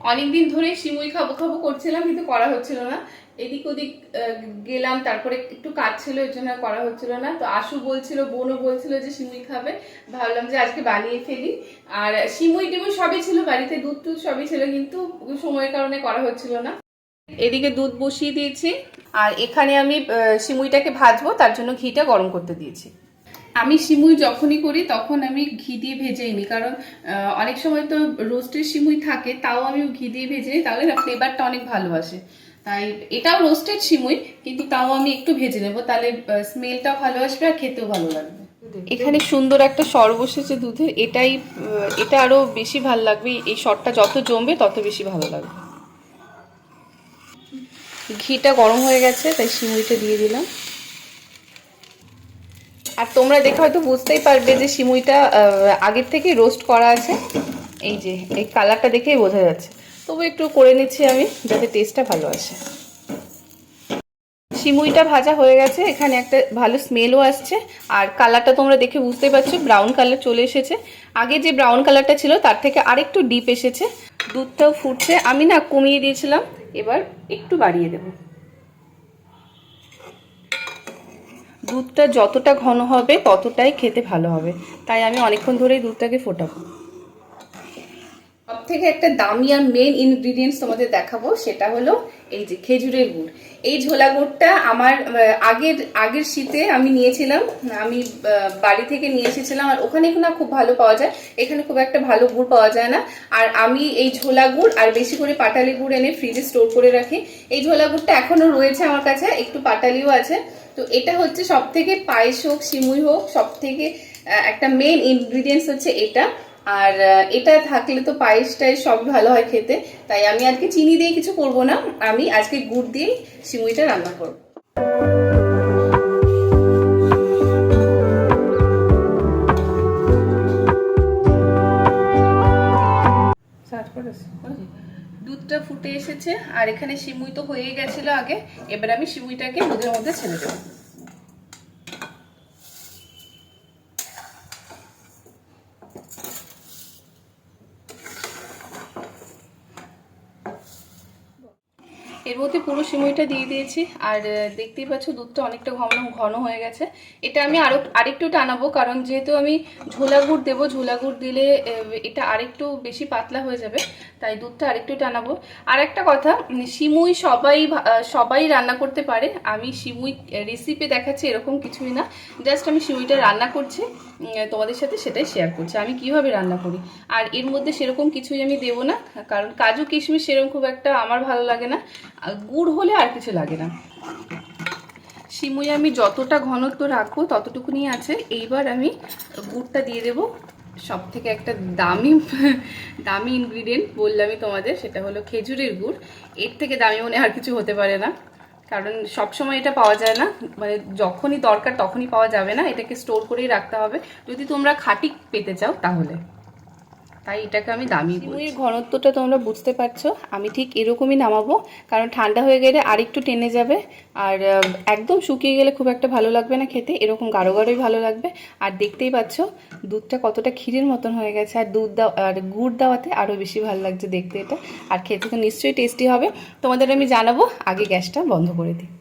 অনেকদিন ধরে সিমুই খাব খাব করছিলাম কিন্তু করা হচ্ছিল না। এদিক ওদিক গেলাম তারপরে একটু কাজ ছিল এর জন্য করা হচ্ছিল না। তো আশু বলছিল বোনও বলছিল যে সিমুই খাবে। ভাবলাম যে আজকে বানিয়ে ফেলি। আর সিমুই টিমুই সবই ছিল বাড়িতে দুধ টুধ সবই ছিল কিন্তু সময়ের কারণে করা হচ্ছিল না। এদিকে দুধ বসিয়ে দিয়েছি আর এখানে আমি আহ, সিমুইটাকে ভাজবো তার জন্য ঘিটা গরম করতে দিয়েছি। আমি সিমুই যখনই করি, তখন আমি ঘি দিয়ে ভেজেই নিই। কারণ অনেক সময় তো রোস্টের সিমুই থাকে, তাও আমি ঘি দিয়ে ভেজে নিই, তাহলে ফ্লেভারটা অনেক ভালো আসে তাই এটাও রোস্টেড সিমুই, কিন্তু তাও আমি একটু ভেজে নেব, তাহলে স্মেলটাও ভালো আসবে আর খেতেও ভালো লাগবে। এখানে সুন্দর একটা সর বসেছে দুধের, এটাই এটা আরও বেশি ভালো লাগবে, এই সরটা যত জমবে তত বেশি ভালো লাগবে। ঘিটা গরম হয়ে গেছে, তাই সিমুইটা দিয়ে দিলাম। আর তোমরা দেখে হয়তো বুঝতেই পারবে যে সিমুইটা আগের থেকে রোস্ট করা আছে। এই যে, এই কালারটা দেখেই বোঝা যাচ্ছে। তবু একটু করে নিচ্ছি আমি, যাতে টেস্টটা ভালো আসে। সিমুইটা ভাজা হয়ে গেছে, এখানে একটা ভালো স্মেলও আসছে। আর কালারটা তোমরা দেখে বুঝতেই পারছ ব্রাউন কালার চলে এসেছে। আগে যে ব্রাউন কালারটা ছিল, তার থেকে আরেকটু ডিপ এসেছে। দুধটাও ফুটছে। আমি না কমিয়ে দিয়েছিলাম, এবার একটু বাড়িয়ে দেব। দুধটা যতটা ঘন হবে, ততটাই খেতে ভালো হবে। তাই আমি অনেকক্ষণ ধরেই দুধটাকে ফোটাবো। সব থেকে একটা দামি আর মেন ইনগ্রিডিয়েন্টস তোমাদের দেখাবো, সেটা হলো এই যে খেজুরের গুড়। এই ঝোলা গুড়টা আমার আগের আগের শীতে আমি নিয়েছিলাম, আমি বাড়ি থেকে নিয়ে এসেছিলাম, আর ওখানে না খুব ভালো পাওয়া যায়। এখানে খুব একটা ভালো গুড় পাওয়া যায় না। আর আমি এই ঝোলা গুড় আর বেশি করে পাটালি গুড় এনে ফ্রিজে স্টোর করে রাখি। এই ঝোলা গুড়টা এখনও রয়েছে আমার কাছে, একটু পাটালিও আছে। তো এটা হচ্ছে সব থেকে পায়েস হোক, সিমুই হোক সব থেকে একটা মেন ইনগ্রিডিয়েন্টস হচ্ছে এটা। আর এটা থাকলে তো পায়েসটাই সব ভালো হয় খেতে। তাই আমি আজকে চিনি দিয়ে কিছু করব না। আমি আজকে গুড় দিয়ে সিমুইটা রান্না করব। দুধটা ফুটে এসেছে, আর এখানে সিমুই তো হয়ে গেছিল আগে, এবার আমি সিমুইটাকে দুধের মধ্যে ছেড়ে দেবো। এর মধ্যে পুরো সিমুইটা দিয়ে দিয়েছি। আর দেখতেই পাচ্ছ দুধটা অনেকটা ঘন ঘন হয়ে গেছে। এটা আমি আরও, আরেকটু টানাবো, কারণ যেহেতু আমি ঝোলা গুড় দেবো, ঝোলা গুড় দিলে এটা আরেকটু বেশি পাতলা হয়ে যাবে, তাই দুধটা আরেকটু টানাবো। আর একটা কথা সিমুই সবাই সবাই রান্না করতে পারে। আমি সিমুই রেসিপি দেখাচ্ছি এরকম কিছুই না। জাস্ট আমি সিমুইটা রান্না করছি। তোমাদের সাথে সেটাই শেয়ার করছি। আমি কীভাবে রান্না করি? আর এর মধ্যে সেরকম কিছুই আমি দেবো না, কারণ কাজু কিশমিশ সেরকম খুব একটা আমার ভালো লাগে না। গুড় হলে আর কিছু লাগে না। সিমুই আমি যতটা ঘনত্ব রাখব ততটুকুনি আছে। এইবার আমি গুড়টা দিয়ে দেবো। সব থেকে একটা দামি দামি ইনগ্রিডিয়েন্ট বললামই তোমাদের, সেটা হলো খেজুরের গুড়। এর থেকে দামি মনে আর কিছু হতে পারে না। কারণ সবসময় এটা পাওয়া যায় না। মানে যখনই দরকার তখনই পাওয়া যাবে না। এটাকে স্টোর করেই রাখতে হবে। যদি তোমরা খাঁটি পেতে চাও তাহলে। তাই এটাকে আমি দামি সিমুইয়ের ঘনত্বটা তোমরা বুঝতে পারছ। আমি ঠিক এরকমই নামাবো কারণ ঠান্ডা হয়ে গেলে আরেকটু টেনে যাবে। আর একদম শুকিয়ে গেলে খুব একটা ভালো লাগবে না খেতে এরকম গাঢ় গাঢ়ই ভালো লাগবে। আর দেখতেই পাচ্ছ দুধটা কতটা ক্ষীরের মতন হয়ে গেছে। আর দুধ দাও আর গুড় দেওয়াতে আরও বেশি ভালো লাগছে দেখতে এটা। আর খেতে তো নিশ্চয়ই টেস্টি হবে। তোমাদের আমি জানাব আগে গ্যাসটা বন্ধ করে দিই।